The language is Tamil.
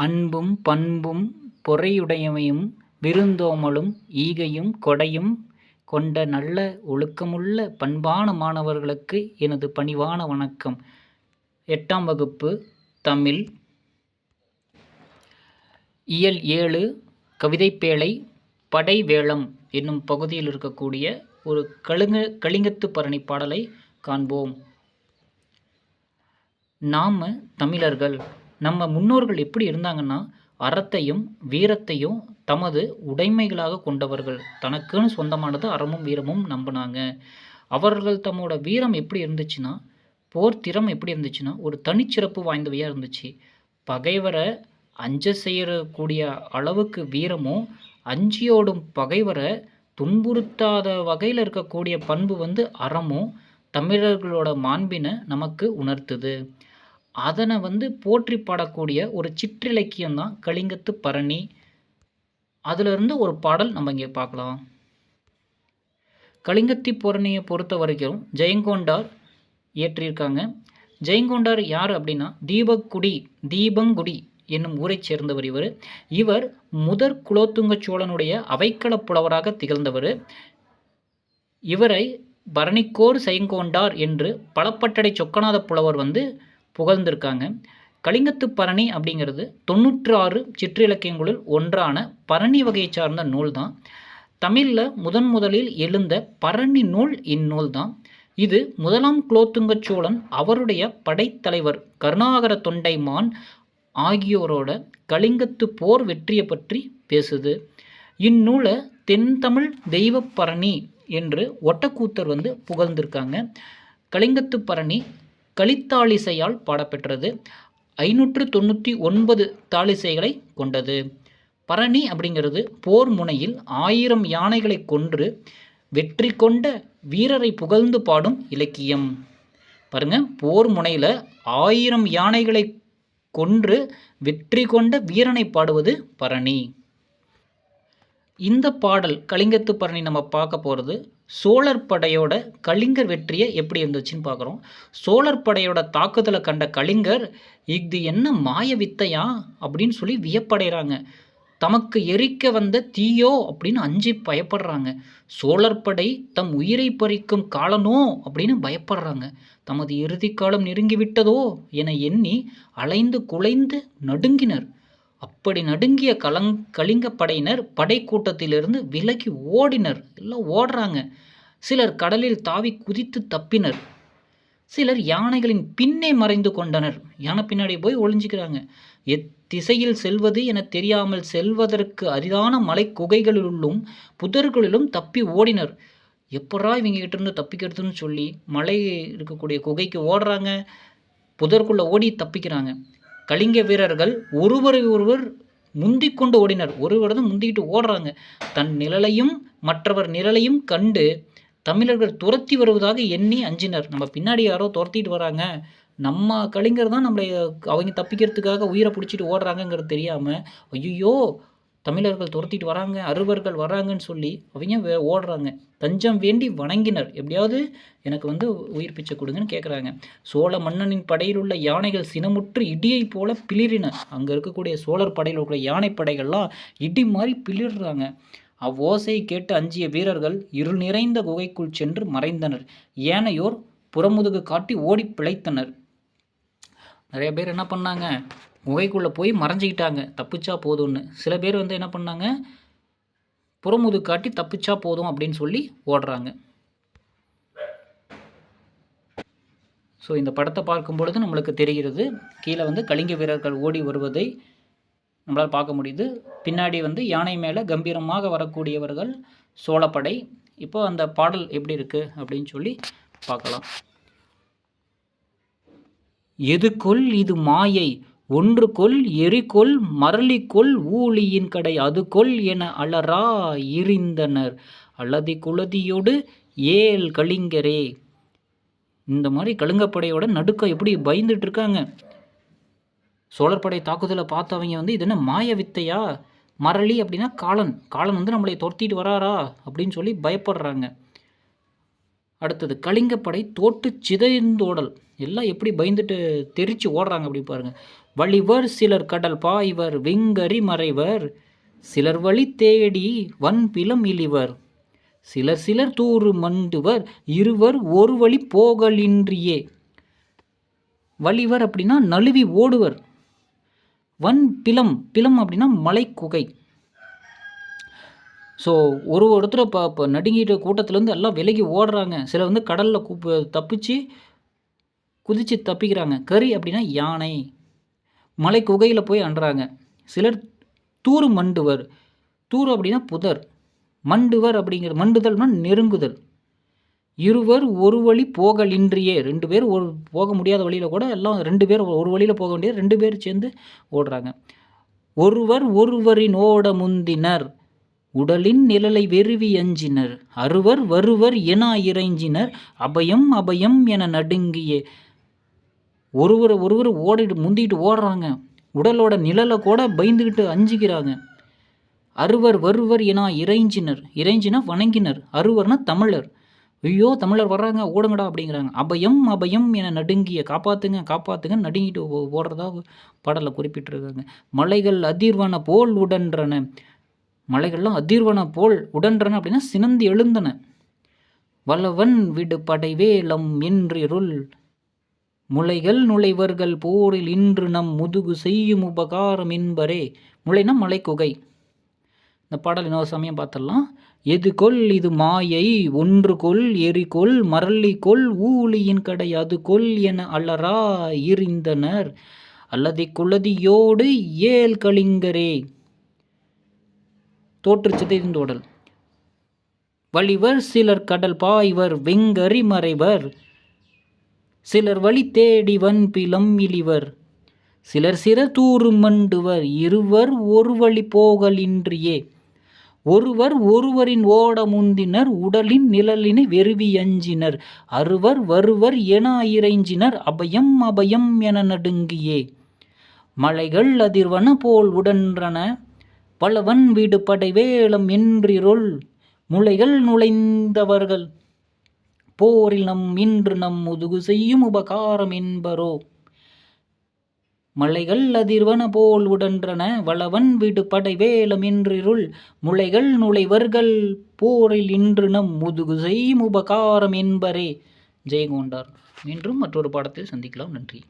அன்பும் பண்பும் பொறையுடைமையும் விருந்தோம்பலும் ஈகையும் கொடையும் கொண்ட நல்ல ஒழுக்கமுள்ள பண்பான மாணவர்களுக்கு எனது பணிவான வணக்கம். எட்டாம் வகுப்பு தமிழ் இயல் ஏழு கவிதைப்பேழை படைவேளம் என்னும் பகுதியில் இருக்கக்கூடிய ஒரு கழுங்க கலிங்கத்துப் பரணி பாடலை காண்போம். நாம் தமிழர்கள் நம்ம முன்னோர்கள் எப்படி இருந்தாங்கன்னா அறத்தையும் வீரத்தையும் தமது உடைமைகளாக கொண்டவர்கள். தனக்குன்னு சொந்தமானது அறமும் வீரமும் நம்பினாங்க. அவர்கள் தம்மோட வீரம் எப்படி இருந்துச்சுன்னா போர் திறம் எப்படி இருந்துச்சுன்னா ஒரு தனிச்சிறப்பு வாய்ந்தவையாக இருந்துச்சு. பகைவரை அஞ்ச செய்யக்கூடிய அளவுக்கு வீரமும் அஞ்சியோடும் பகைவரை துன்புறுத்தாத வகையில் இருக்கக்கூடிய பண்பு வந்து அறமும் தமிழர்களோட மாண்பினை நமக்கு உணர்த்துது. அதனை வந்து போற்றி பாடக்கூடிய ஒரு சிற்றிலக்கியம் தான் கலிங்கத்து பரணி. அதிலிருந்து ஒரு பாடல் நம்ம இங்கே பார்க்கலாம். கலிங்கத்தி பரணியை பொறுத்த வரைக்கும் ஜெயங்கொண்டார் இயற்றியிருக்காங்க. ஜெயங்கொண்டார் யார் அப்படின்னா தீபக்குடி தீபங்குடி என்னும் ஊரைச் சேர்ந்தவர் இவர். இவர் முதற் குலோத்துங்க சோழனுடைய அவைக்கள புலவராக திகழ்ந்தவர். இவரை பரணிக்கோர் செயங்கொண்டார் என்று பலப்பட்டடை சொக்கநாத புலவர் வந்து புகழ்ந்திருக்காங்க. கலிங்கத்து பரணி அப்படிங்கிறது தொண்ணூற்று ஆறு சிற்றிலக்கியங்களுள் ஒன்றான பரணி வகையை சார்ந்த நூல் தான். தமிழில் முதன் முதலில் எழுந்த பரணி நூல் இந்நூல் தான். இது முதலாம் குலோத்துங்க சோழன் அவருடைய படைத்தலைவர் கருணாகர தொண்டைமான் ஆகியோரோட கலிங்கத்துப் போர் வெற்றியை பற்றி பேசுது. இந்நூலை தென்தமிழ் தெய்வப்பரணி என்று ஒட்டக்கூத்தர் வந்து புகழ்ந்திருக்காங்க. கலிங்கத்து பரணி கலித்தாளிசையால் பாடப்பெற்றது. ஐநூற்று தொண்ணூற்றி ஒன்பது தாளிசைகளை கொண்டது. பரணி அப்படிங்கிறது போர் முனையில் ஆயிரம் யானைகளைக் கொன்று வெற்றி கொண்ட வீரரை புகழ்ந்து பாடும் இலக்கியம். பாருங்க போர் முனையில் ஆயிரம் யானைகளை கொன்று வெற்றி கொண்ட வீரனை பாடுவது பரணி. இந்த பாடல் கலிங்கத்து பரணி நம்ம பார்க்க போகிறது சோழர் படையோட கலிங்கர் வெற்றியை எப்படி இருந்துச்சுன்னு பார்க்குறோம். சோழர் படையோட தாக்குதலை கண்ட கலிங்கர் இது என்ன மாய வித்தையா அப்படின்னு சொல்லி வியப்படைகிறாங்க தமக்கு எரிக்க வந்த தீயோ அப்படின்னு அஞ்சு பயப்படுறாங்க. சோழர் படை தம் உயிரை பறிக்கும் காலனோ அப்படின்னு பயப்படுறாங்க. தமது இறுதிக் காலம் நெருங்கிவிட்டதோ என எண்ணி அலைந்து குலைந்து நடுங்கினர். அப்படி நடுங்கிய கலங் கலிங்கப்படையினர் படைக்கூட்டத்திலிருந்து விலகி ஓடினர். எல்லாம் ஓடுறாங்க. சிலர் கடலில் தாவிக் குதித்து தப்பினர். சிலர் யானைகளின் பின்னே மறைந்து கொண்டனர். யானை பின்னாடி போய் ஒளிஞ்சுக்கிறாங்க. எத்திசையில் செல்வது என தெரியாமல் செல்வதற்கு அரிதான மலை குகைகளிலும் புதர்களிலும் தப்பி ஓடினர். எப்புட்றா இவங்ககிட்ட இருந்து தப்பிக்கிறதுன்னு சொல்லி மலை இருக்கக்கூடிய குகைக்கு ஓடுறாங்க. புதர்க்குள்ளே ஓடி தப்பிக்கிறாங்க. கலிங்க வீரர்கள் ஒருவரை ஒருவர் முந்திக்கொண்டு ஓடினர். ஒருவர் தான் முந்திக்கிட்டு ஓடுறாங்க. தன் நிழலையும் மற்றவர் நிழலையும் கண்டு தமிழர்கள் துரத்தி வருவதாக எண்ணி அஞ்சினர். நம்ம பின்னாடி யாரோ துரத்திட்டு வராங்க. நம்ம கலைஞர் தான் நம்மளை அவங்க தப்பிக்கிறதுக்காக உயிரை பிடிச்சிட்டு ஓடுறாங்கங்கிறது தெரியாமல் ஐயையோ தமிழர்கள் துரத்திட்டு வராங்க அறுவர்கள் வராங்கன்னு சொல்லி அவங்க ஓடுறாங்க. தஞ்சம் வேண்டி வணங்கினர். எப்படியாவது எனக்கு வந்து உயிர் பிச்சை கொடுங்கன்னு கேட்குறாங்க. சோழ மன்னனின் படையில் உள்ள யானைகள் சினமுற்று இடியைப் போல பிளிறின. அங்கே இருக்கக்கூடிய சோழர் படையில் இருக்கிற யானைப் படைகள்லாம் இடி மாதிரி பிளிடுறாங்க அவ்வோசையை கேட்டு அஞ்சிய வீரர்கள் இருள் நிறைந்த குகைக்குள் சென்று மறைந்தனர். ஏனையோர் புறமுதுகு காட்டி ஓடி பிழைத்தனர். நிறைய பேர் என்ன பண்ணாங்க குகைக்குள்ளே போய் மறைஞ்சுக்கிட்டாங்க. தப்பிச்சா போதும்னு. சில பேர் வந்து என்ன பண்ணாங்க புறமுது காட்டி தப்பிச்சா போதும் அப்படின்னு சொல்லி ஓடுறாங்க. ஸோ இந்த படத்தை பார்க்கும் பொழுது நம்மளுக்கு தெரிகிறது. கீழே வந்து கலிங்க வீரர்கள் ஓடி வருவதை நம்மளால் பார்க்க முடியுது. பின்னாடி வந்து யானை மேலே கம்பீரமாக வரக்கூடியவர்கள் சோழப்படை. இப்போ அந்த பாடல் எப்படி இருக்குது அப்படின்னு சொல்லி பார்க்கலாம். எதுக்குள் இது மாயை ஒன்று கொல் எரிகொல் கடை அது கொள் என அலரா இருந்தனர் அலதி குலதியொடு ஏல் கலிங்கரே. இந்த மாதிரி கழுங்கப்படையோட நடுக்க எப்படி பயந்துட்டு இருக்காங்க. சோழர் படை தாக்குதலை பார்த்தவங்க வந்து இது என்ன மாய வித்தையா? மரளி அப்படின்னா காலன். காலன் வந்து நம்மளை துரத்திட்டு வராரா அப்படின்னு சொல்லி பயப்படுறாங்க. அடுத்தது கலிங்கப்படை தோட்டுச் சிதைந்தோடல். எல்லாம் எப்படி பயந்துட்டு தெரிச்சு ஓடுறாங்க அப்படி பாருங்கள் வழிவர் சிலர் கடல் பாய்வர் வெங்கரி மறைவர் சிலர் வழி தேடி வன்பிலம் இழிவர். சிலர் சிலர் தூறு மண்டுவர் இருவர் ஒரு வழி போகலின்றியே. வழிவர் அப்படின்னா நழுவி ஓடுவர். வன் பிலம் பிலம் அப்படின்னா மலைக்குகை. ஸோ ஒரு ஒருத்தர் இப்போ இப்போ நடுங்கிட்ட கூட்டத்துலேருந்து எல்லாம் விலகி ஓடுறாங்க. சிலர் வந்து கடலில் கூப்ப தப்பிச்சு குதித்து தப்பிக்கிறாங்க. கறி அப்படின்னா யானை. மலை குகையில் போய் அண்டுறாங்க சிலர் தூறு மண்டுவர். தூறு அப்படின்னா புதர். மண்டுவர் அப்படிங்கிற மண்டுதல்னா நெருங்குதல். இருவர் ஒரு வழி போகலின்றியே. ரெண்டு பேர் ஒரு போக முடியாத வழியில் கூட எல்லாம் ரெண்டு பேர் ஒரு வழியில் போக வேண்டிய ரெண்டு பேர் சேர்ந்து ஓடுறாங்க. ஒருவர் ஒருவரின் ஓட முந்தினர் உடலின் நிழலை வெறுவி அஞ்சினர் அறுவர் வருவர் என இறைஞ்சினர். அபயம் அபயம் என நடுங்கியே. ஒருவரை ஒருவர் ஓடிட்டு முந்திட்டு ஓடுறாங்க. உடலோட நிழலை கூட பயந்துக்கிட்டு அஞ்சுக்கிறாங்க அறுவர் வருவர் என இறைஞ்சினர். இறைஞ்சினா வணங்கினர். அறுவர்னா தமிழர். ஐயோ தமிழர் வர்றாங்க ஓடுங்கடா அப்படிங்கிறாங்க. அபயம் அபயம் என நடுங்கிய. காப்பாத்துங்க காப்பாத்துங்க நடுங்கிட்டு ஓ- ஓடுறதா பாடலை குறிப்பிட்டிருக்காங்க. மலைகள் அதிர்வன போல் உடன்றன. மலைகள்லாம் அதிர்வன போல் உடன்றன அப்படின்னா சினந்து எழுந்தன. வல்லவன் விடு படைவேலம் என்றிருள் முளைகள் நுழைவர்கள் போரில் இன்று நம் முதுகு செய்யும் உபகாரம் என்பரே. முளைனா மலைக்குகை. இந்த பாடல் இன்னொரு சமயம் பார்த்துடலாம். எது கொல் இது மாயை? ஒன்று கொல் எரி கொல் மரளி கொல் ஊழியின் கடை அது கொல் என அலரா இருந்தனர். அல்லதி குலதியோடு ஏல் கலிங்கரே தோற்று சிதைந்தோடல் வழிவர் சிலர் கடல் பாய்வர் வெங்கரி மறைவர். சிலர் வழி தேடி வன்பிலம் இழிவர். சிலர் சிற தூறு மண்டுவர் இருவர் ஒரு வழி போகலின்றியே ஒருவர் ஒருவரின் ஓட முந்தினர் உடலின் நிழலினை வெறுவி அஞ்சினர். அறுவர் வருவர் என இறைஞ்சினர் அபயம் அபயம் என நடுங்கியே. மலைகள் அதிர்வன போல் உடன்றன. பலவன் வீடு படை வேலம் என்றிருள் முளைகள் நுழைந்தவர்கள். போரில் நம் இன்று நம் முதுகு செய்யும் உபகாரம் என்பரோ? மலைகள் அதிர்வன போல் உடன்றன வளவன் வீடு படை வேலம் என்றிருள் முளைகள் நுழைவர்கள். போரில் இன்று நம் முதுகு செய்யும் உபகாரம் என்பரே. ஜெயகோண்டார் மீண்டும் மற்றொரு பாடத்தில் சந்திக்கலாம். நன்றி.